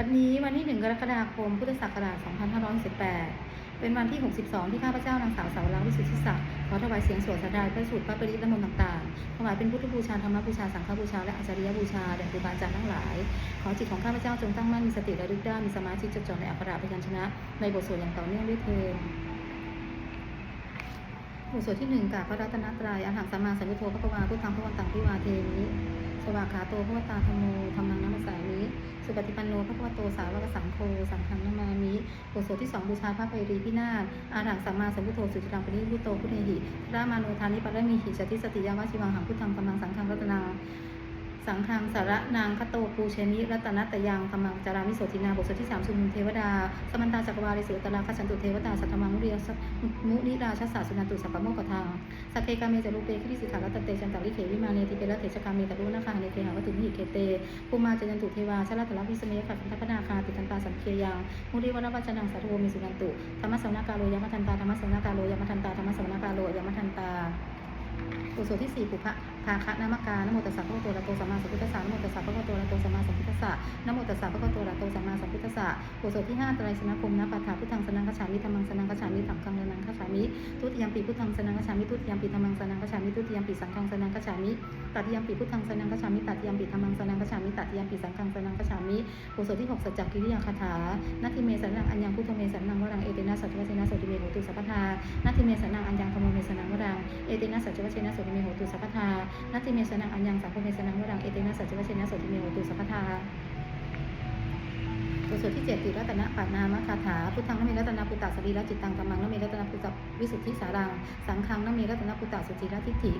บัดนี้วันที่ 1 กรกฎาคม พุทธศักราช 2518 เป็นวันที่ 62 ที่ข้าพเจ้านางสาวสาวรังวิสุทธิศักดิ์ขอถวายเสียงสวดสดายพระสูตรพระปริตรและมนต์ต่างๆ ถวายเป็นพุทธบูชาธรรมบูชา สังฆบูชา และอาจาริยบูชาแด่ครูบาอาจารย์ทั้งหลาย ขอจิตของข้าพเจ้าจงตั้งมั่นมีสติระลึกได้มีสมาธิจดจ่อในอักขระพยัญชนะ ในบทสวดอย่างต่อเนื่องด้วยเทอญบทสวดที่หนึ่งกาบพระรัตนตรัยอรหังสัมมาสัมพุทโธพระกวาพุทธังพระวันตังพิวาเทมิ สวากขาโตพระวตาธรรมโมธรรมังนัมสสามิสุปฏิปันโนพระกวโตสาวกสังโฆสังฆังนามามิบทสวดที่สองบูชาพระไพรีพินาศอาหังสัมมาสัมพุทโธสุจิตังปณิพุทโตพุทเทหิพระมาโนทานิปัตมีหิจติสติยาวาชิวังหังพุทธังธรรมังสังฆังรัตนา สังฆังสาระนางคโตปูเชนิรัตนัตยังธรรมังจารามิโสตินาบทสวดที่สามสุนเทวดา สมันตาจักรวาลิสุตราคชันตุเทวดาสัทธมังมุริยมุนิราชสาสุนันตุสัพพโมกขทางสักเคกาเมจารุเปคริสิขารัตเตจันตาลิเขวิมาเนติเประเถชกาเมตะรุนาคาเนเทหะวัตุมิหิเคเตภูมาจันตุเทวาชลัตตลวิสเมยขัดทัพนาคาติกันตาสัมเคยังมุริวรวัจนังสัตโวมิสุนันตุธรรมสวนาการโลยมัทันตาธรรมสวนาการโลยมัทันตาธรรมสวนาการโลยมัทันตา บทสดที่สี่ปุพะภาคะนามกานโมตัสสะพระโตระโตสัมมาสัมพุทธัสสะนโมตัสสะพระโตระโตสัมมาสัมพุทธัสสะนโมตัสสะพระโตระโตสัมมาสัมพุทธัสสะบทสวดที่ห้าไตรสนคมนะปัฏฐาพุทธังสนังกฉามิธรรมังสนังกฉามิสังฆังสนังกฉามิทุติยมปีพุทธังสนังกฉามิทุติยมปีธรรมังสนังกฉามิทุติยมปีสังฆังสนังกฉามิตัติยมปีพุทธังสนังกฉามิตัติยมปีธรรมังสนังกฉามิตัติยมปีสังฆังสนังกฉามิบทสวดที่หกสัจจกิริยาคาถานาทิเมสันนังอัญญังพุทโธเมสันนังวรังเอเตนะสัจวัชนะโสติเมโหตุสัพพทานาทิเมสันนังอัญญังธรรมโมเมสันนังวรังเอเตนะสัจวัชนะโสติเมโหตุสัพพทานาติเมสนังอัญญังสังโฆเมสนังวรังเอเตนะสัจจวเชนะโสติเมโหตุสัพพทา บทสวดที่เจ็ดติรัตนะปัตนามคาถา พุทธังนเมรัตนาปุตตะสรีระจิตตังธรรมังนเมรัตนาปุตตะวิสุทธิสารัง สังฆังนเมรัตนาปุตตะสุจิรทิฏฐิ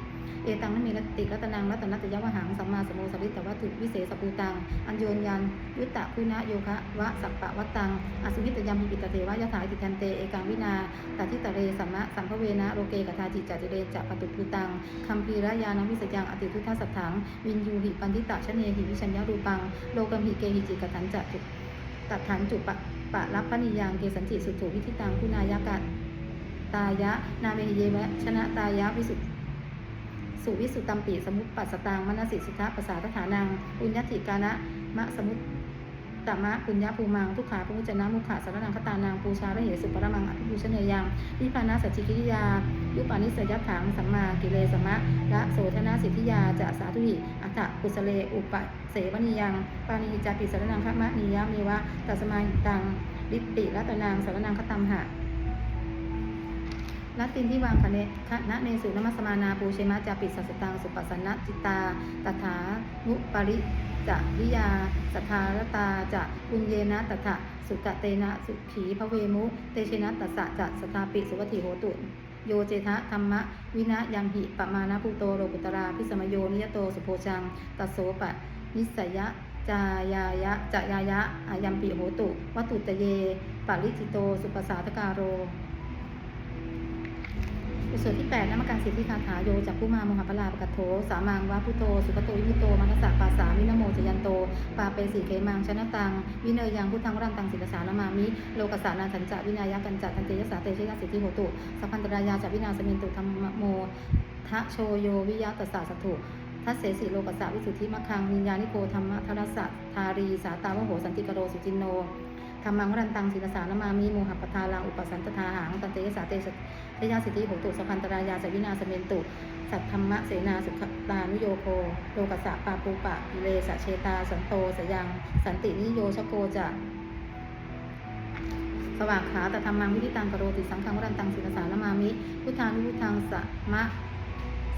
เอตังนเมรติรัตนังรัตนัตยวหังสัมมาสมโมสวิตตวัตถุวิเศษปูตัง อัญโยนยันยุตตะคุณะโยคะวะสัปปะวัตตัง อสุวิตยามหิปิตเทวะยะถาติทันเตเอกังวินาตติตเรสัมมะสัมภเวนะโลเกกทาจิจจิเรจะปตุภูตังคัมภีระยานวิสยังอติทุทธสัทถังวินยูหิปันทิตะชเนหิวิชัญญรูปังโลกัมหิเกหิจิกตันจะจุ ตัดฐานจุปะปะรับปณิยังเกสันจิสุถุวิธิตังคุณายกะตายะ นาเมหิเยวะชนะตายะวิสุสุวิสุตตัมปีสมุปปัสตังมนสิสุทธาภาษาทฐานังอุญญติกานะมะสมุต ตมะปุญญาภูมังทุกขาปุญจนะมุขะสารนังคตานังปูชาระเหสุปรมังอภิปูชเนยังวิปานาสัจจิกิริยายุปานิสยัตถังสัมมากิเลสมะละโสธนาสิทธิยาจะสาธุหิอัตถกุสเลอุปเสวนิยังปานิจาปิสารนังคมะนิยามีวะตัสมาตังลิปปิรัตนางสารนังคตัมหะลัตตินที่วางคเนคณะเนสุนมัสมานาปูเชมาจาปิสัสสตังสุปัสสนะจิตตาตถานุปริจะวิยาสัทธารตาจะปุญเยนะตถะสุกะเตนะสุขีพระเวมุ เตชนะตัสสะจะสตาปิสุวัติโหตุโยเจทะธรรมะ วินะยังหิปะมานะภูโตโรกุตราพิสมโยนิยโตสุโพชังตัสโสปะ นิสยะจายายะจะยายะอายัมปิโหตุวัตุตเยปาริจิโต สุปสาทการโร บทสวดที่8นามการสิทธิคาถาโยจากผู้มาโมหปลาปกัตโถสามังวะพุโต สุปโตวิมุโตมัสสะปาสามินโมจยันโต ปาเปสีเขมังชนะตัง วิเนยยังพุทธังวรันตังศิลสานามามิ โลกสานาสัญจะวินายกันจัตันเตยสาเตชยสิทธิโหตุ สัพพันตรายาจากวินาสมินตุธรรมโมทะโชโยวิยะตสสะสัตถุทัสเสสิโลกสะวิสุทธิมะคังนิญญานิโกธรรมทรสะทารีสาตาวโหสันติกโรสุจินโนธรรมังวรันตังศิลสานามามิโมหปทาลังอุปสันตทาหังตันเตยสาเต ชทยาสิทธิโหตุสพันตรายาสวินาสเมนตุ สัทธรรมะเสนาสุขตานุโยโคโลกัสสะปาปูปะกิเลสะเชตา สันโตสยัง สันตินิโยชโกจะสว่างขาแต่ธรรมังวิธิตังกโรติสังฆังวรันตังศิลสารมามิ พุทธานุพุทธังสะมะ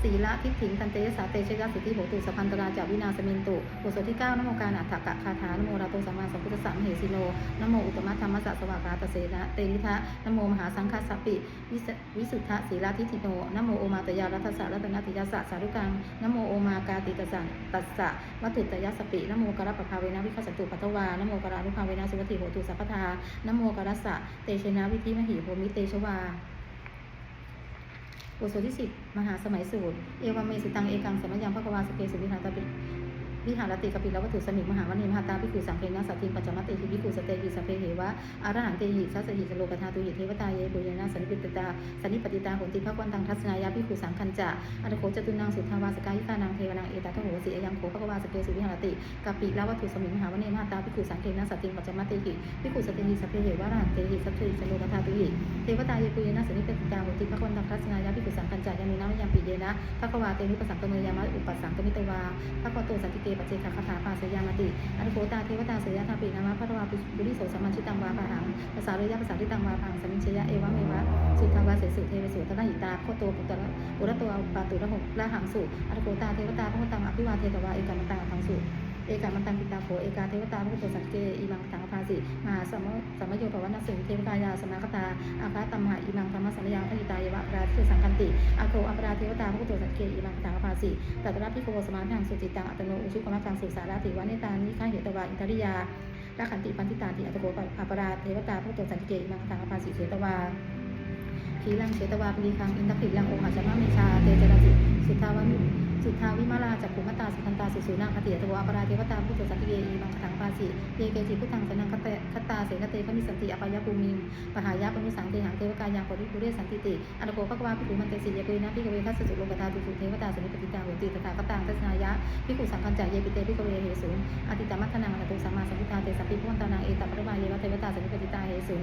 ศีละทิฏฐิงตันเตยสาเตชยสิทธิโหตุสพันตราจาวินาสมินตุบทสวดที่ 9นโมการอัฏฐกะคาถานโมราโตสัมมาสัมพุทธสสะมเหสิโนนโมอุตมะธรรมสสะสวากาตเสนะเตนิทะนโมมหาสังฆสัพปิวิสุทธะศีลาทิฏฐิโนนโมโอมาตยารัตสะรัตนติยาสะสารุกังนโมโอมากาติตสันตัสสะวัตถุตยสปินโมกรปภาเวนะวิคัสตุปัทวานโมกรานุภาเวนะสุวัติโหตุสัพพทานโมกรัสสะเตชนะวิธิมหิโหมิเตชวา บทสวดที่สิบมหาสมัยสูตร เอวาเมสิตังเอกังสมัยยังพระกวาสเกสุวิหารตปิ วิหารติกปิลวัตถุสมิงมหาวณีมหาตาภิกขุสังเคนะสัตถิปัจจมัตติภิกขุสเตหิสัพเพเหวะอารหันเตหิสัสหิสโลกธาตุหิเทวตาเยปุญญาสันนิปิตตาสันนิปติตาโหติภควันตังทัศนายาภิกขุสังคัญจะอัตโขจตุนังสุทาวาสกายิกานังเทวนังเอตตะโหสีอยังโขภควาสเกสุวิหารติกปิลวัตถุสมิงมหาวณีมหาตาภิกขุสังเคนะสัตถิปัจจมัตติหิภิกขุสเตหิสัพเพเหวะอารหันเตหิสัสสหิสโลกธาตุหิเทวตาเยปุญญาสันนิปิตาโหติภควันตังทัศนายาภิกขุสังคัญจะยานุนามยังปิเยนะภควาเตนุปสังกเมยามะอุปสังกมิตวาพระโกโตสันติเกปเจคคาถาปาสยามติอันโคตาเทวตาเสยธาปินามะพระวาปุริโสสัมมัญชิตังวาปะหังภาษาเรยะภาษาทิตังวาพังสมิชยะเอวะเมวะสุทาวาเสสุเทวสุตระหิตาโคโตปุตตะปุระตัวปาตุระหกละหังสุอันโคตาเทวตาพระตังอภิวาเทกวาเอกามันตังทังสุ เอกามันตังปิตาโขเอกาเทวตาพระโตสังเกอิมังตังภาสิมหาสมสมโยปวัณสุเทวตายาสมาคตาอาคาตัมหะอิมังธรรมสัญญาพหิตายวะราชสังคันติอาโคอัปราเทวตาพระโตสังเกอิมังตังภาสิตัตระพิโกสมาทางสุจิตังอัตโนอุชุกรรมกังสุสาราติวานิตานิฆาเหตวาอินทริยาราขันติปันติตาติอัตโกปอัปราเทวตาพุทโตสันติเกมังคังภาสิเสตวา ขีลังเสตวาปริคังอินทปิลังโอหาจามะเมชาเตจราจิสุทธาวมิสุทธาวิมาลาจักขุมตาสุขันตาสุสุนาคติอัตโกอัปราเทวตาพุทโตสัติเกมังคังอภาสิเยเกจิพุทธังสนังคตคตาเสนเตขมิสันติอปายภูมิปหายะปนุสังเตหังเทวกายังปริปุเรสันติติอัตโกภควาภิกขุมันเตสิเยปุยนะภิกเวทัสสุโลกตาตุสุเทวตาสนิปติตาโหติตถาคตังทัศนายะพิกขุสังคัญจายเยปิเตพิกเวเหสุอติตมัทนังอตุสัมมาสัมพุทธาเตสัพพิพุทธานังเอตัปปะมาเยวะเทวตาสัมปติตาเหสุ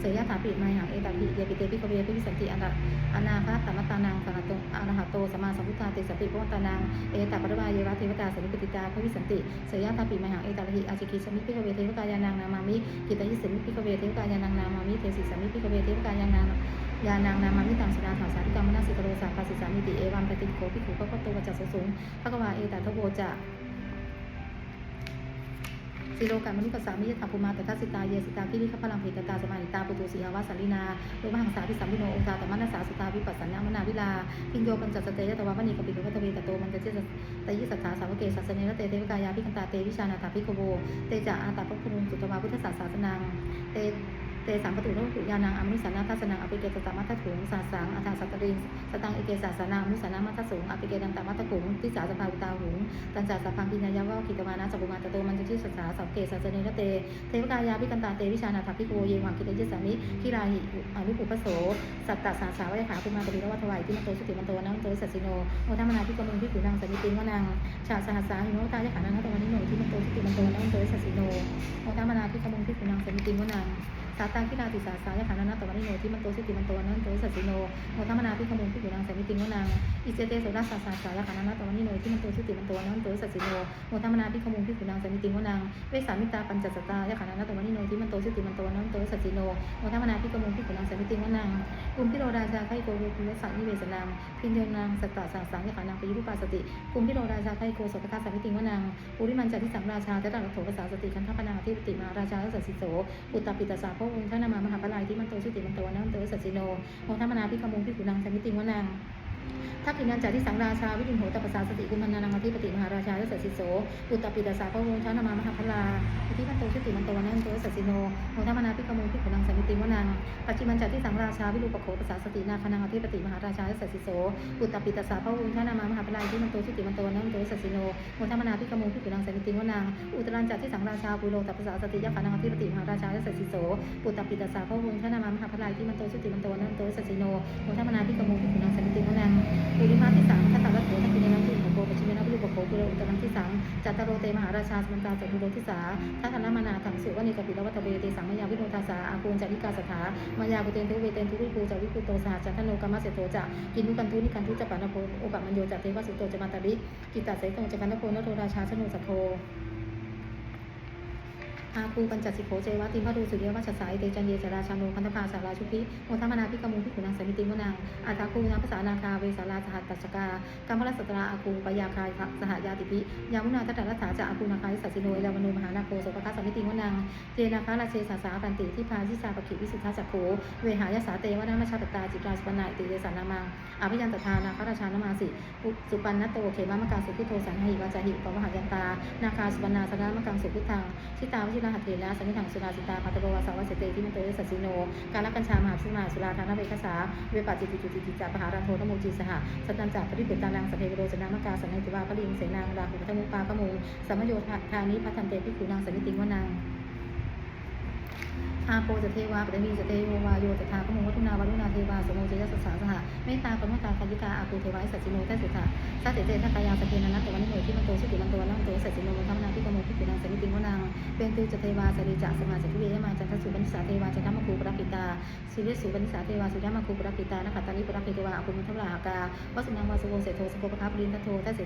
เสยยะถาปิไมหังเอตัปิเยปิเตพิกเวพิวิสันติอนาอนาคาตมตานังสังฆตอรหัโตสมาสัมพุทธาเตสัพพิพุทธานังเอตัปปะมาเยวะเทวตาสัมปติตาพิวิสันติเสยยะถาปิไมหังเอตัปหิอาชิกิสมิพิกเวเทวกายานังนามามิกิตายิสมิพิกเวเทวกายานังนามามิเทสิสมิพิกเวเทวกายานังยานางนามามิตังสนาถาสาธิกรรมนาสิกโรสาปาสิสามิติเอวัมปฏิโกภิกขุพระพุทโตวัจจสสุงพระกวาเอตาทโวจะ สิโลกามนุปัสสามิยถาภูมาตทัสสิตาเยสิตาพิริขพลังเพตตาสมาหิตาปุตุสีหาวาสาลินาโลมหังสาพิสัมพิโนองตาตมนัสสาสุตาวิปัสสนามนาวิลาพิงโยปัญจสเตยตวามณีกปิโกวัตเวตโตมันจะเจตยิสัทธาสาวเกสัสเนรเตเทวกายาพิคันตาเตวิชานาตาภิกขโวเตจาอาตาภพุงสุตวาพุทธศาสสนังเต เตสัมปตุโลกุยานังอมุสานาทัสนังอภิเกตตามัทถุงสาสังอัฏฐสัตตริงสตังเอเกสาสนังมุสานามัทสุงอภิเกตันตามัทถุงทิสาสภาอุตาหุงตันจาสัพพังปิญญาวะกิตวานาจักุมาตโตมันจุชิสัสสาสัพเกสัสเนรเตเทวกายาภิกันตาเตวิชานาถาภิโกเยวังกิตยสามิทิราหิอนุปุปโสสัตตสาสาวะขาภูมาตริรวัตวัยที่มันโตสุติมันโตนังโตสัสิโนโมทัมนาภิกมุงภิกขุนางสมิติงวนังชาสหัสสาหิโมตายะขานังตวันนิโนที่มันโตสุติมันโตนังโตสัสิโนโมทัมนาภิกมุงภิกขุนางสมิติงวนังาตังคินาติสาสายะขันานันตวันิโนที่มันโตสิติมันโตนั้นโตสัสสิโนโมทัมนาพิขมุงพิกุนังสมิติงวนังอิเจเตโสดัสสาสาสายะขันานันตวันิโนที่มันโตสิติมันโตนั้นโตสัสสิโนโมทัมนาพิขมุงพิกุนังสมิติงวนังเวสามิตาปัญจสตายะขันานันตวันิโนที่มันโตสิติมันโตนั้นโตสัสสิโนโมทัมนาพิขมุงพิกุนังสมิติงวนังกุมพิโรราชาไคโกรูปุรสันิเวสนังพิญโยนังสัตตสาสายะขันนังปยุปปาสติกุมพิโรราชาไคโกสภคาสมิติงวนังปุริมันจัติสังราชาเตตะโถภาษาสติคันทปนาทิปติมาราชาสัสสิโสอุตตปิตสาพระองค์ท่านนามามหาปลายที่มันโตชุติมันโตนันโตสัจจิโนโมทัมนาพิกมุงพิขุนังสมิติวนัง ทักขินันจาที่สังราชาวิจุนโหตปสาสติกุมันนานังอธิปติมหาราชาและสัสิโสอุตตปิตาสาพระวงชานามามหาพลาอิทิพันโตชุติมันโตนันโตสัสิโนโมทัมนาพิกมุงพิกุนังสมิติวนังปัจจิมันจาที่สังราชาวิรูปโขปสาสตินาคนังอธิปติมหาราชาและสัสิโสอุตตปิตาสาพระวงชานามามหาพลาอิทิมันโตชุติมันโตนันโตสัสิโนโมทัมนาพิกมุงพิกุนังสมิติวนังอุตรันจาที่สังราชาปุโรตปสาสติยะคนังอธิปติมหาราชาและสัสิโสอุตตปิตาสาพระวงชานามามหาพลาอิทิมันโตชุติมันโตนันโตสัสิโนโมทัมนาพิกมุงพิกุนังสมิติวนังปุริมาที่สามคตาลัตโถทักกินนังตุโกปัจฉิเมนะบุรุปโกปุโรอุตรังที่สามจัตตโรเตมหาราชาสมันตาจัตุโรที่สาทัตนามานาถังสุวณิกปิลวัตเวเตสังมยาวิโนทาสาอากูลจาริกาสถามายากุเตนทุเวเตนทุวิภูจาวิภูโตสหจัตโนกรรมเสโตจะกินุกันทุนิกันทุจะปานาโพโอปะมัญโยจะเทวสุโตจะมาตาริกิตาเสตงจะกันนโพนโทราชาชโนสัพโพ อาคูปัญจสิโขเจวะติมพระดูสุริยวัชสายเตจันเยจราชานุคันธภาสาราชุพิโมทัมนาพิกมุพิขุนังสมิติมุนังอาตาคูนาภาษานาคาเวสาราสหัตตัชกากัมพลสัตราอาคูปยาคายสหายาติพิยามุนาทัตรัสสาจะอาคูนาคายสัสสิโนเอลามนูมหานาโคโสภคัสสมิติมุนังเจนาคาราเชสาสาปันติที่พาชิสาปขิวิสุทธาจักโขเวหายาสาเตวะนามาชาตตาจิตราสปนายติเยสานามังอภิยันตทานาคาราชานามาสิสุปันนัตโตเขมามกาสุพิโทสันหิวาจาหิปวหายันตานาคาสุปนาสนามกังสุพุทธังชิตาวชิลาหัตเถระสมิถังสุราสิตาพัตโรวาสาวสเตที่มันเตยสัสสิโน การละกัญชามหาสุมาสุราธานเวคสาเวปัจิติจุติจิจาปหารันโทตโมจีสหสัจจันจากปริเปตานังสพเพโรจนามกาสันนิติวาพลิงเสนางราหุทมุปากมุงสัมโยธานิพัฒนเตพิขุนางสันนิติวนัง อาโปจะเทวาปริมีจะเทโววาโยจะทาพระมุงวัฒนาวารุณาเทวาสมุจยสัสสาสหะเมตตาปมุตาคายิกาอาภูเทวาสัจจิโนแทัสสิทาสัจเจเจทักกายาสเพนันตตวันนิโนที่มันโตสุติมันโตวันโตสัจจิโนมันทำนาพิกโมพิกุนังสนิติงวนังเป็นตุจะเทวาสริจะสมาสกิเวมาจันทสุบัญสาเทวาจันทมคูปรักิตาสิเวสุบัญสาเทวาสุยามคูปรักิตานขัตตานิปรักิตวาอาภูมิทัพลาหากาวสุนังวาสุโวเสโทสโกปภาปรินทโททัสสิ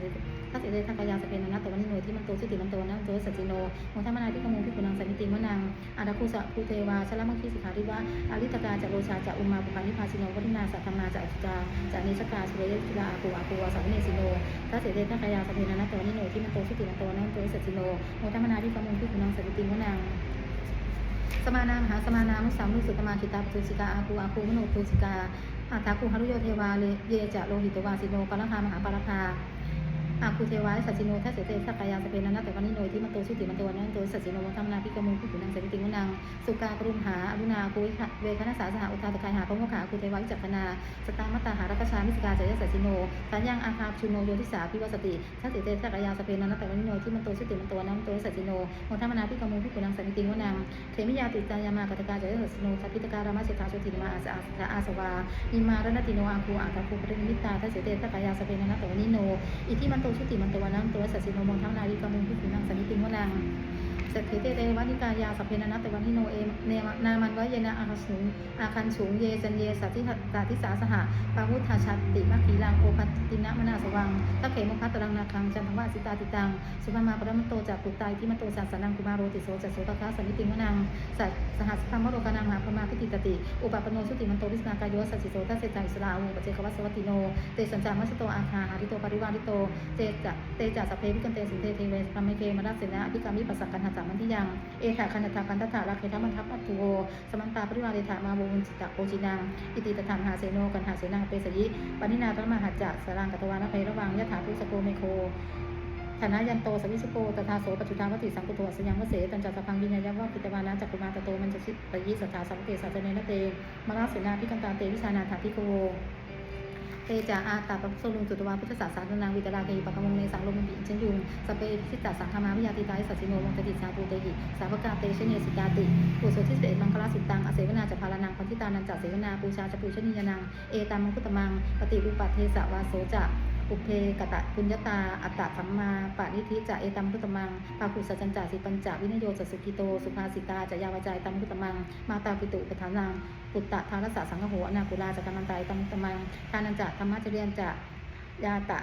ทัสสิเจทักกายาสเพนันตตวันนิโนที่มันโตสุติมันโตวันโตสัจจิโนมันทำนาพิกโมพิกุนังสนิติงวนังอาดาคุสะภูเทววาชลมังคีสิกขาริวะอาริตกาจากโรชาจากอุมาปุพานิพาสิโนวัฒนาสัทธมาจากอิจาจากนิชกาสุเรยจิลาอาปูอาปูวาสัมเนสิโนทัสเสเดทัคยาสเพนันโตนิโนที่มันโตสุติมันโตนันโตสัจจิโนโมทัมนาที่กมุงที่คุณนังสติติงวนังสมานามหาสมานามุสามุสุตมาคิตาปุสิกาอาคูอาคูมโนปุสิกาอาตาคูฮารุโยเทวาเลเยจะโลหิตวาสิโนปะละคามหาปะละคา อาคูเทวาสัจจิโนทัสเสเตสักกายาสเปนันนะแต่วันนิโนยที่มันโตสุติมันโตวันนั้นโตสัจจิโนธรรมนาพิกมุงพิขุนังสติติงวนังสุกากรุมหาอรุณาคุยเวคณะสาสหอุทาตกายหาพระโมขาคูเทวาวิจักขณาสตามตาหารักชามิสกาจายสัจจิโนสัญญังอาคาชุโนโยทิสาพิวสติทัสเสเตสักกายาสเปนันนะแต่วันนิโนยที่มันโตสุติมันโตวันนั้นโตสัจจิโนโมธรรมนาพิกมุงพิขุนังสติติงวนังเขมิยาติจายามากตกาจายสัสโนสัพพิตการามาเสถาโชติมาอาสาอาสวาอิมารณติโนอาคูอาคาคูปริมิตตาทัสเสเตสักกายาสเปนันนะแต่วันนิโนอิทิมันโตชุติมันโตวานังตัวสัสสิโนโมทั้งนาฬิกามุงพิคุนังสันิติงวนัง สกเขเตเตวันิกายาสัพเพนันตวันิโนเอมเนนามันวะเยนะอาคสูงอาคันสูงเยจันเยสัตติสาธิสาสหะปาวุธาชัตติมัคคีลังโอภัตินะมนาสวังทักเขมุขัตตรังนาคังจันทวาสิตาติตังสุภามาปรมโตจากปุตตายที่มโตสัสสนังกุมารโรติโสจัสโสตคาสนิติงวนังสัสสหัสพมโรกานังหาพมาพิติตติ อุปปโนสุติมันโตวิสนากายโยสัสสิโสทัสเสจังอิสลาอูปเจกวัสวัตติโนเตสัญจามัสโตอาคาหาริโตปริวาริโตเจจะเตจะสพเพวิกันเตสินเตเทเวสพมเมเกมรัสเสนะอภิกามิปัสสกันหาจามันทิยัง เอถาคันตถาคันตถาราเคธมันทัพปัตตุโวสมันตาปริวาเรถามาโววุนจิตะโอจินัง อิติตถามหาเสโนกันหาเสนังเปสยิปนินาตมหาจักสรางกัตวานภัยระวังยะถาทุสโกเมโคฐานะยันโตสวิสุโกตถาโสปัจจุตาวติสังกุโตสยังวเสตันจัสพังวิญญาณวะปิตวานาจักกุมาตโตมันจะชิตยิสัทธาสัมเกสัจเนนเตมราเสนาพิกันตาเตวิชานาถาพิโก เตจาอาตาปะโซลุงจุตวาพุทธศาสนานางวิตราเกหิปะกมงในสังลมบิฉันยุงสเปพิสิตาสังฆามาวิยาติตายสัจจิโนมงคติสาปูเตหิสาวกาเตชเนสิกาติปุโสทิเสมังคลาสุตังอเสวนาจะพาลนังพันธิตานันจัเสวนาปูชาจะปูชนียนังเอตามังคุตมังปฏิรูปัตเทสวาโสจะ อุเพกตะปุญญตา อัตตะสัมมาปานิธิจะเอตัมพุตตมังปาคุสัจจันจาสิปัญจวินโยจสุกิโต สุภาสิตาจะยาวจายตัมพุตตมัง มาตาปิตุปทานังปุตตะทารัสสะสังฆโหอนาคุลาจักรมันตายตัมพุตตมังทานันจะธรรมะจริยันจะยาตะ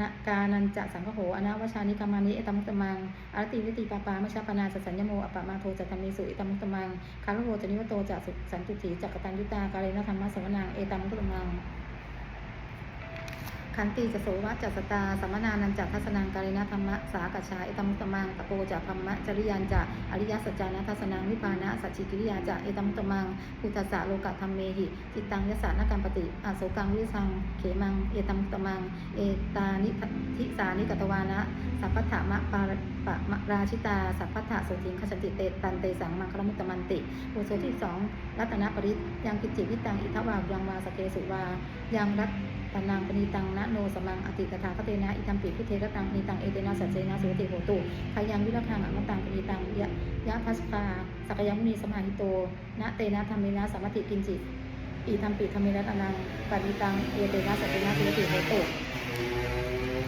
นะกานันจะสังฆโหอนาวชานิกามานิเอตัมมุตตมังอารติวิติปาปามชาปนาสสัญญโมอปมาโทจัตมิสุเอตัมมุตตมังคารุโวจนิวโตจะสุสันตุถีจักกตันยุตากาเลนธรรมะสวนังเอตมุตมัง ขันติจะโสวัจจัสตาสัมมนานันจักทัศนังกาลินาธรรมะสากชาเอตัมมุตมังตะโปจะธรรมะจริยันจะอริยสัจจานะทัศนังนิพานะสัจจิกิริยาจะเอตัมมุตมังพุทธะโลกะธรรมเมหิจิตตังยสานกัมปติอาโสกังวิสังเขมังเอตัมมุตมังเอตานิทิสานิกตวานะสัพพะมะปาปะมะราชิตาสัพพะถะโสติงขจติเตตันเตสังมังคลมุตตมันติอุโสที่สองรัตนปริตยังกิจิวิตังอิทวายังวาสเกสุวายังรัต ปนังปณีตังนะโนสมังอติตถาคเตนะอิทัมปิพุเทระตังปณีตังเอเตนะสัจเจนะสุติโหตุพยังวิรังอมตังปณีตังยะยะพัสปาสักยังมุนีสมาหิโตนะเตนะธรรมินะสัมมติกินจิอิทัมปิธรรมินะอนังปณีตังเอเตนะสัจเจนะสุติโหตุ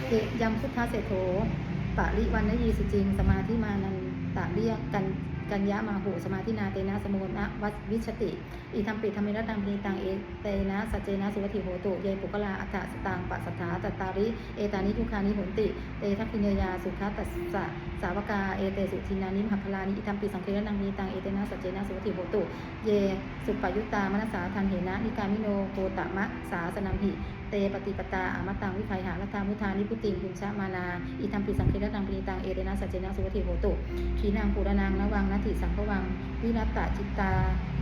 เยยัมพุทธเศรษโธปะริวันนยีสุจิงสมาธิมานันตะเรียกกัน กัญญามาหูสมาธินาเตนะสมุนะวัวิชติ อิทัมปิธรรมิรตังพีตังเอเตนะสัจเจนะสุวัติโหตุเยปุกลาอัฏฐสตังปัสสถาตัตตาริ เอตานิทุคานิโหนติ เตทักขิเนยาสุขัตตัสสะสาวกาเอเตสุทินานิมหัพลานิอิทัมปิสังเครนังพีตังเอเตนะสัจเจนะสุวัติโหตุ เยสุปปยุตตามนัสสาทันเหนะนิกามิโนโกตมะสาสนัมหิเตปฏิปตาอามตังวิภัยหาลัทธามุทานิพุติงคุมชะมานาอิทัมปิสังเครนังพีตังเอเรนะสัจเจนะสุวัติโหตุขีนางปูรนางนวังนัติสังฆวัง วิรัตตจิตตา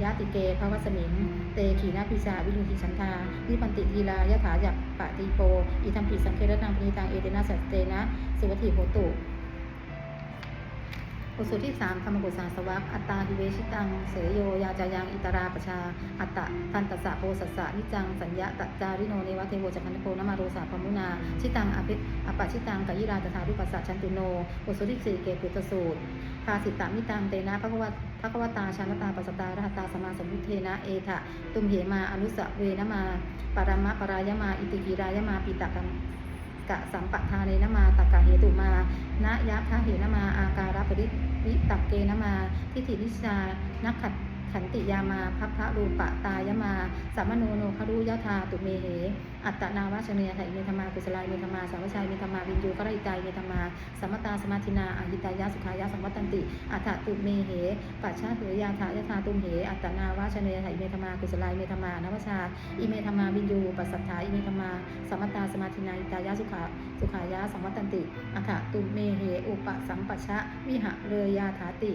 ยาติเกภวสมิง เตขีนาปิชาวิรุธิสันทาวิปันติทีลายะถายักปะติโปอิทัมปิสังเครนังปณิตังเอเรนะสัจเจนะสุวัติโหตุ บทสวดที่สามธรรมกุศลสวักอัตตาหิเวชิตัง เสยโย ยาจายัง อิตราปชา อัตตะทันตสะโพสสะนิจัง สัญญาตจาริโน เนวะเทโวจักันโพนมาโรสาพมุนา ชิตังอภิอปะชิตังกยิราตถารุปัสสะชันตุโนบทสวดที่สี่เกปุตสูตรภาสิตามิตังเตนะพระกวตพระกวตาชานตาปัสตารหัตตาสมาสมุทเทนะเอทะตุมเหมาอนุสะเวนะมาปรมะปรายมา อิติกิรายมาปิตะกัง กะสัมปทาเนนะมาตกะเหตุมานะยะทะเหนมา อาการปริวิตักเกนมา ทิฏฐินิชานักขัด ขันติยามาพัพพะรูปะตายมาสัมมโนโนครุยะธาตุเมเห อัตตนาวาชเนียไถเมธมากุศลายเมธมาสาวชัยเมธมาวินยูกรอิตายเมธมาสัมมตาสมาธินาอาหิตายะสุขายะสัมวัตตันติ อัตถตุเมเหปัจฉาตุยาถายะธาตุมเห อัตตนาวาชเนยไถเมธมากุศลายเมธมานวชาอิเมธมาวินยูปัสสัทธาอิเมธมาสัมมตาสมาธินาอิตายะสุขาสุขายะสัมวัตตันติ อัตถตุเมเหอุปสัมปัชชะวิหะเรยาถาติ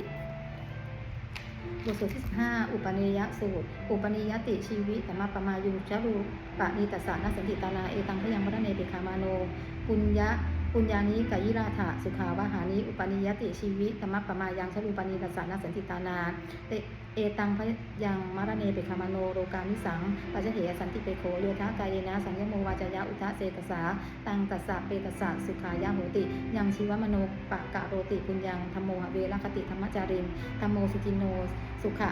บทสวดที่ 15 อุปนิยสูตร อุปนิยติชีวิตมะปะมายุจารูปะนิตัสสะนสันติตานาเอตังพยังพระเนเปคามาโน ปุญญะปุญญานิกายิราถะสุขาวาหานิอุปนิยติชีวิตธรรมะปะมายังชรูปนิตัสสะนสันติตานาเต เอตังพยังมารเนเปคามโนโรกามิสังปัจเจเหสันติเปโคโยธากายนะ สัญญโมวาจายะอุทะเสตสา ตังตัสสะเปตัสสะสุขายะโหติ ยังชีวมโนปะกะโรติปุญญังธรรมโมหเวรคติธรรมจารินธรรมโมสุจินโน สุขะ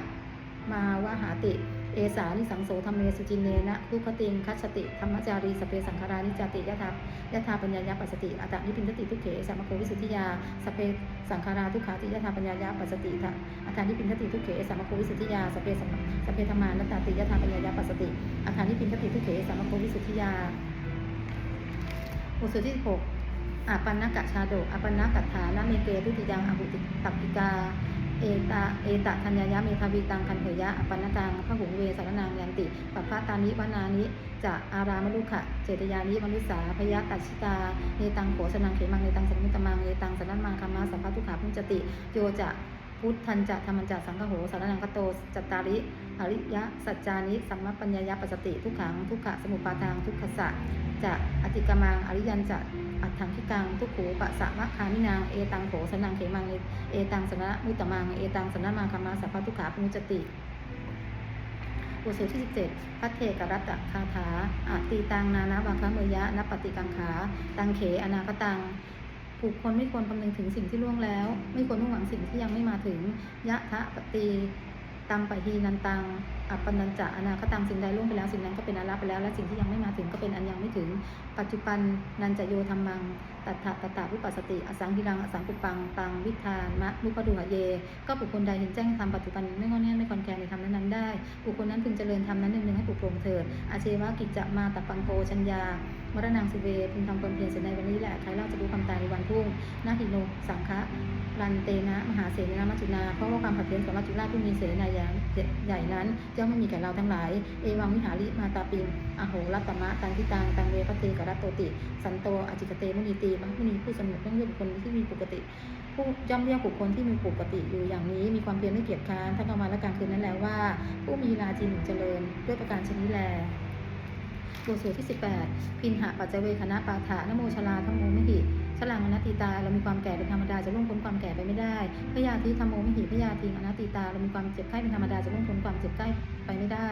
มาวหาติ เอสานิสังโสธรรมเมสุจินเนนะทุกขติงคัจฉติธรรมจารีสเปสังขารานิจติยะทัพยะธาปัญญายะปัสสติอัตตนิพินทติทุกเขสัมมโควิสุทธิยาสเปสังขาราทุกขาติยะธาปัญญายะปัสสติทะอัตตนิพินทติทุกเขสัมมโควิสุทธิยาสเปสัมสเปธรรมานัตตติยะธาปัญญายะปัสสติอัตตนิพินทติทุกเขสัมมโควิสุทธิยาบทสวดที่หกอปันนกะชาโดอปันนกัตถานะเมเกทุติยังอหุติตักกิกา เอตาเอตะธัญญายะเมทาวิตังคันเถยะอปันนตังพระหุงเวสารนางยันติปัปพะตานิวนานิจะอารามลุขะเจตยานิมนุสาพยะตัชิตาเนตังโขสนังเขมังเนตังสมุตตมังเนตังสนันมังคามาสัมภทุขาพุจติโยจะพุทธันจะธรรมัญจะสังฆโหสารนังคโตจัตตาริอริยะสัจจานิสัมมปัญญายะปัสสติทุกขังทุกขะสมุปาทางทุกขสะ จะอติกมังอริยันจะอัตถังคิกังทุกขูปะสะมะคามินางเอตังโขสนังเขมังเอตังสนะมุตตมังเอตังสนะมังคามาสัพพะทุกขาปมุจติบทสวดที่ 17 พัทเทกรัตตคาถาอาตีตังนานาวังคะเมยะนปฏิกังขา ตังเขอนาคตังบุคคลไม่ควรคำนึงถึงสิ่งที่ล่วงแล้ว ไม่ควรมุ่งหวังสิ่งที่ยังไม่มาถึง ยะทะปฏิตัมปะฮีนันตัง อัปปนัญจะอนาคตังสิ่งใดล่วงไปแล้วสิ่งนั้นก็เป็นอนาคตไปแล้ว และสิ่งที่ยังไม่มาถึงก็เป็นอันยังไม่ถึง ปัจจุบันนันจะโยธรรมังตัถะตถาวิปัสสติ อสังคิรัง อสังกุปัง ตัง วิธานมะมุปดุหะเย ก็บุคคลใดเห็นแจ้งธรรมปัจจุบันไม่งอนแง่ไม่คอนแคลนในธรรมนั้นๆได้ บุคคลนั้นพึงเจริญธรรมนั้นหนึ่งให้ปลุกปลงเถิด อาเชวะกิจจะมาตะปังโกชัญญามรณังสิเวพึงทำความเพียรเสียในวันนี้แหละใครเล่าจะรู้ความตายในวันพรุ่งนาหิโนสังฆะรันเตนะมหาเสนามัจจุนาเพราะว่าความผัดเพี้ยนกับมัจจุราชผู้มีเสนาใหญ่ใหญ่นั้นย่อมไม่มีแก่เราทั้งหลาย เอวังวิหาริมาตาปิงอโหรัตมะตังทิตังตังเวปเตกรัตโตติ สันโตอจิกเตมุนีตีพระมุนีผู้สนุกต้องเรียกบุคคลที่มีปกติ ผู้ย่อมเรียกบุคคลที่มีปกติอยู่อย่างนี้ มีความเพียรไม่เกียจค้านทั้งกลางวันและกลางคืนนั้นแล้วว่า ผู้มีราจีหนุนเจริญด้วยประการชนิดแลบทสวดที่ 18 พินหะปัจเจเวคณะปาฐะนโมชลาธรรมโมมิหิ ชลางอนัตติตา เรามีความแก่เป็นธรรมดาจะล่วงพ้นความแก่ไปไม่ได้พยาธิธรรมโมมิหิพยาธิอนัตติตา เรามีความเจ็บไข้เป็นธรรมดาจะล่วงพ้นความเจ็บไข้ไปไม่ได้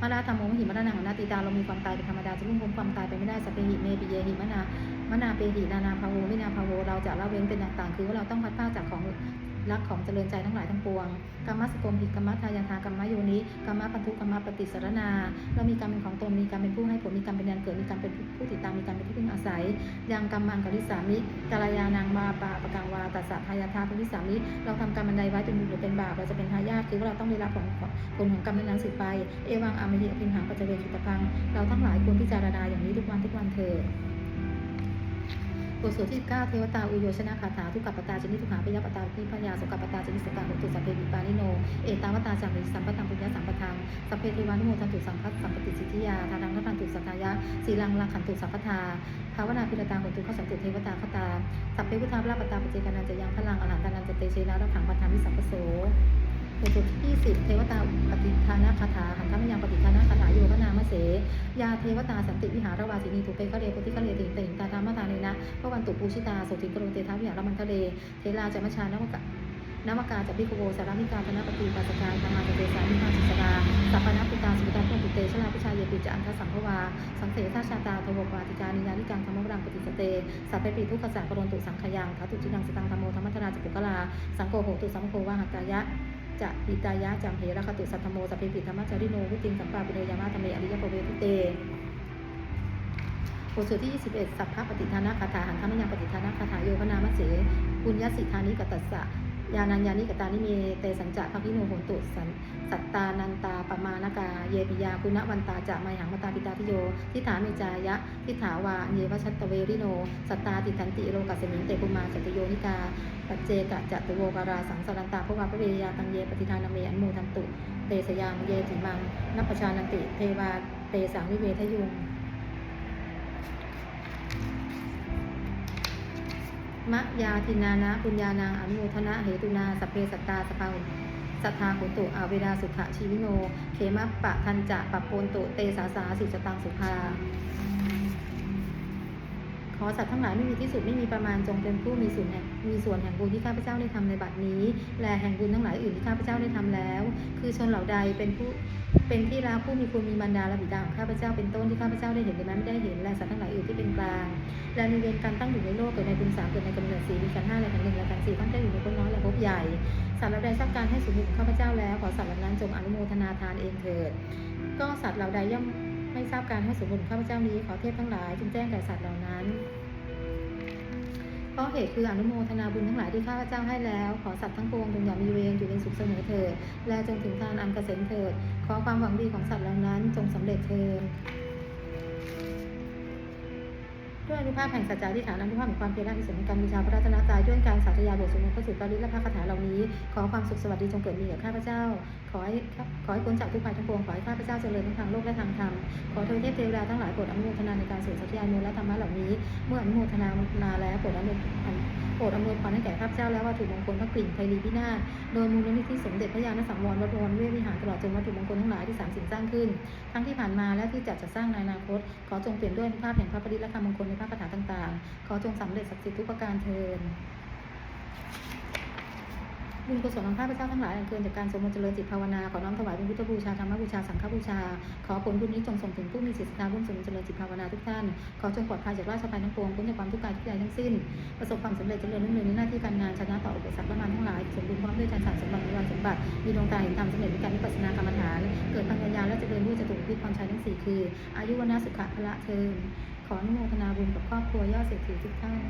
มาราธรรมโมมิหิมรณังอนัตติตา เรามีความตายเป็นธรรมดาจะล่วงพ้นความตายไปไม่ได้สพเพหิเมปิเยหิมนามนาเปหินานาภาโววินาภาโว เราจะละเว้นเป็นต่างๆ คือว่าเราต้องพัดพราจากของ รักของเจริญใจทั้งหลายทั้งปวงกรรมสกมหิกรรมทายาทากรรมโยนิกรรมปันทุกรรมปฏิสารนา เรามีกรรมเป็นของตนมีกรรมเป็นผู้ให้ผลมีกรรมเป็นแดนเกิดมีกรรมเป็นผู้ติดตามมีกรรมเป็นที่พึ่งอาศัยยังกรรมังกริสามิกาลยานางมาปาปะกังวาตัสสะทายาทาภริสามิ เราทำกรรมอันใดไว้เป็นบุญหรือเป็นบาปเราจะเป็นทายาทคือว่าเราต้องได้รับผลผลของกรรมนั้นสืบไป เอวังอามหิอภินหังปัจเจเวกิตพัง เราทั้งหลายควรพิจารณาอย่างนี้ทุกวันทุกวันเถิด บทสวดที่9เทวตาอุโยชนะคาถาทุกกัปตาชนิทุกขาพยาปตาพิพยาสุกัปปตาชนิสกาหุตุสัพเพวิปานิโน เอตาวตาจามิสัมปตังปุญญาสัมปทังสัพเพเทวานุโมทันตุสัมพัสสัมปติสิทธิยาทานังทันตุสัทธายะสีลังลังขันตุสัพพทาภาวนาพิรตาหุตุข้าสันตุเทวตาคตาสัพเพพุทธาพระปตาปเจกานันจะยังพลังอรหันตานันจะเตเชนะรักขังปัฏฐามิสัมปโส บทสวดที่20เทวตาปฏิทานาคาถาหันทมยังปฏิทานาคาถาโยพนามเส ยาเทวตาสันติวิหารวาสินีทุเปคะเลโพธิคะเลติงติงตาธรรมตาเนนะพระวันตุปูชิตาโสติกโรเตทาวิหารมันทะเลเทลาจามชานวกะนวกาจัพิโกโวสารามิกาธนปฏิปัสกายธรรมาจเตสามิมาจิสราสัพพนาปิตาสุตาพุติเตชลาพิชาเยปิจอันทสังภวา สังเสทาชาตาทวกวาติกานิยานิกังธรรมวรังปฏิสเต สัพเพปิทุกขสังปรนตุสังขยังทัตุจินังสตังธรรมโมธรรมัทราจิปุกลา สังโฆโหตุสัมโฆวาหัตายะ จะปิตายะจัมเหระคตุสัทธโมสัพเพปิธรรมจาริโนวิติงสัมปาปิเนยามาธรรมเอริยปเวทุเตบทสวดที่ 21 สัพพะปฏิทานะคาถาหันธรรมยังปฏิทานะคาถาโยพนามเสปุญญสิทธานิกตัสสะ ยานัญญานิกตานิเมเตสัญจะภคิโนโหตุสันสัตตานันตาปมานากา เยปิยาคุณวันตาจะไมหังมตาปิตาทิโยทิฏฐาเมจายะทิฏฐาวาเยวชัตตเวริโน สัตตาติทันติโลกัสสมิงเตปุมาจตโยนิกา ปัจเจกะจัตตุโวการาสังสารันตาภวาพระเวยาตังเยปฏิทานเมอันโมทันตุ เตสยังเยติมังนัปชานันติ เทวาเตสังวิเวทยุง มะยาทินานะปุญญานางอนุโมทนะเหตุนาสเพสัตตาสภาหุสัทธาหุตุอาเวดาสุขะชีวิโน เขมะปะทันจะปะโปนตุเตสาสาสิจตังสุภา ขอสัตว์ทั้งหลายไม่มีที่สุดไม่มีประมาณจงเป็นผู้มีส่วนแห่งมีส่วนแห่งบุญที่ข้าพเจ้าได้ทำในบัดนี้ และแห่งบุญทั้งหลายอื่นที่ข้าพเจ้าได้ทำแล้ว คือชนเหล่าใดเป็นผู้เป็นที่รักผู้มีคุณมีมารดาและบิดาของข้าพเจ้าเป็นต้นที่ข้าพเจ้าได้เห็นหรือแม้ไม่ได้เห็นและสัตว์ทั้งหลายอื่นที่เป็นกลางและมีเวรกรรตั้งอยู่ในโลกเกิดในบุญสามเกิดในกำเนิดสี่มีกันห้าและกันหนึ่งและกันสี่ตั้งใจอยู่ในคนน้อยและภพใหญ่สัตว์เหล่าใดทราบการให้สุขของข้าพเจ้าแล้วขอสัตว์เหล่านั้นจงอนุโมทนาทานเองเถิด ก็สัตว์เหล่าใดย่อม ไม่ทราบการให้สมบูรณ์ข้าพเจ้านี้ขอเทพทั้งหลายจึงแจ้งแก่สัตว์เหล่านั้นเพราะเหตุคืออนุโมทนาบุญทั้งหลายที่ข้าพเจ้าให้แล้ว ขอสัตว์ทั้งปวงจงอย่ามีเวรอยู่เป็นสุขเสมอเถิดและจงถึงทานอันเกษมเถิด ขอความหวังดีของสัตว์เหล่านั้น จงสำเร็จเถิดด้วยอนุภาพแห่งสัจจะที่ฐานอนุภาพแห่งความเพียรและอิสรในการบูชาพระรัตนตรัยด้วยการสาธยายบทสวดมนต์พระสูตรปาริและพระคาถาเหล่านี้ ขอความสุขสวัสดีจงเกิดมีแก่ข้าพเจ้า ขอให้ขอให้พ้นจากทุกภัยทั้งปวงขอให้ข้าพเจ้าเจริญทั้งทางโลกและทางธรรมขอเทวเทพเทวดาทั้งหลายโปรดอนุโมทนาในการสวดสัตยานต์และธรรมะเหล่านี้ เมื่ออนุโมทนานาแล้วโปรดอนุโมนโปรดอำนวยพรให้แก่ข้าพเจ้าและวัตถุมงคลพระกลิ่นไพรีพินาศโดยมูลนิธิสมเด็จพระญาณสังวรวัดวรเวทวิหารตลอดจนวัตถุมงคลทั้งหลายที่สามสิ่งสร้างขึ้น ทั้งที่ผ่านมาและที่จะจะสร้างในอนาคต ขอจงเปลี่ยนด้วยภาพแห่งพระปริตและคำมงคลในพระคาถาต่างๆ ขอจงสำเร็จศักดิ์สิทธิ์ทุกประการเทิน บุญกุศลของข้าพเจ้าทั้งหลายอันเกินจากการสมมติเจริญจิตภาวนาขอน้อมถวายเป็นพุทธบูชาธรรมบูชาสังฆบูชา ขอผลบุญนี้จงส่งถึงผู้มีศีลศรัทธาร่วมสมมติเจริญจิตภาวนาทุกท่าน ขอจงปลอดภัยจากราชภัยทั้งปวงพ้นจากความทุกข์กายทุกใจทั้งสิ้น ประสบความสำเร็จเจริญรุ่งเรืองในหน้าที่การงานชนะต่ออุปสรรคและมารทั้งหลายสมบูรณ์พร้อมด้วยใจสารสมบัติมีวันสมบัติมีดวงตาเห็นธรรมสำเร็จในการวิปัสสนากรรมฐาน เกิดปัญญาและเจริญด้วยจตุพิธความชัยทั้งสี่คือ อายุวนาสุขะพละเทินขออนุโมทนาบุญกับครอบครัวยอดเศรษฐีทุกท่าน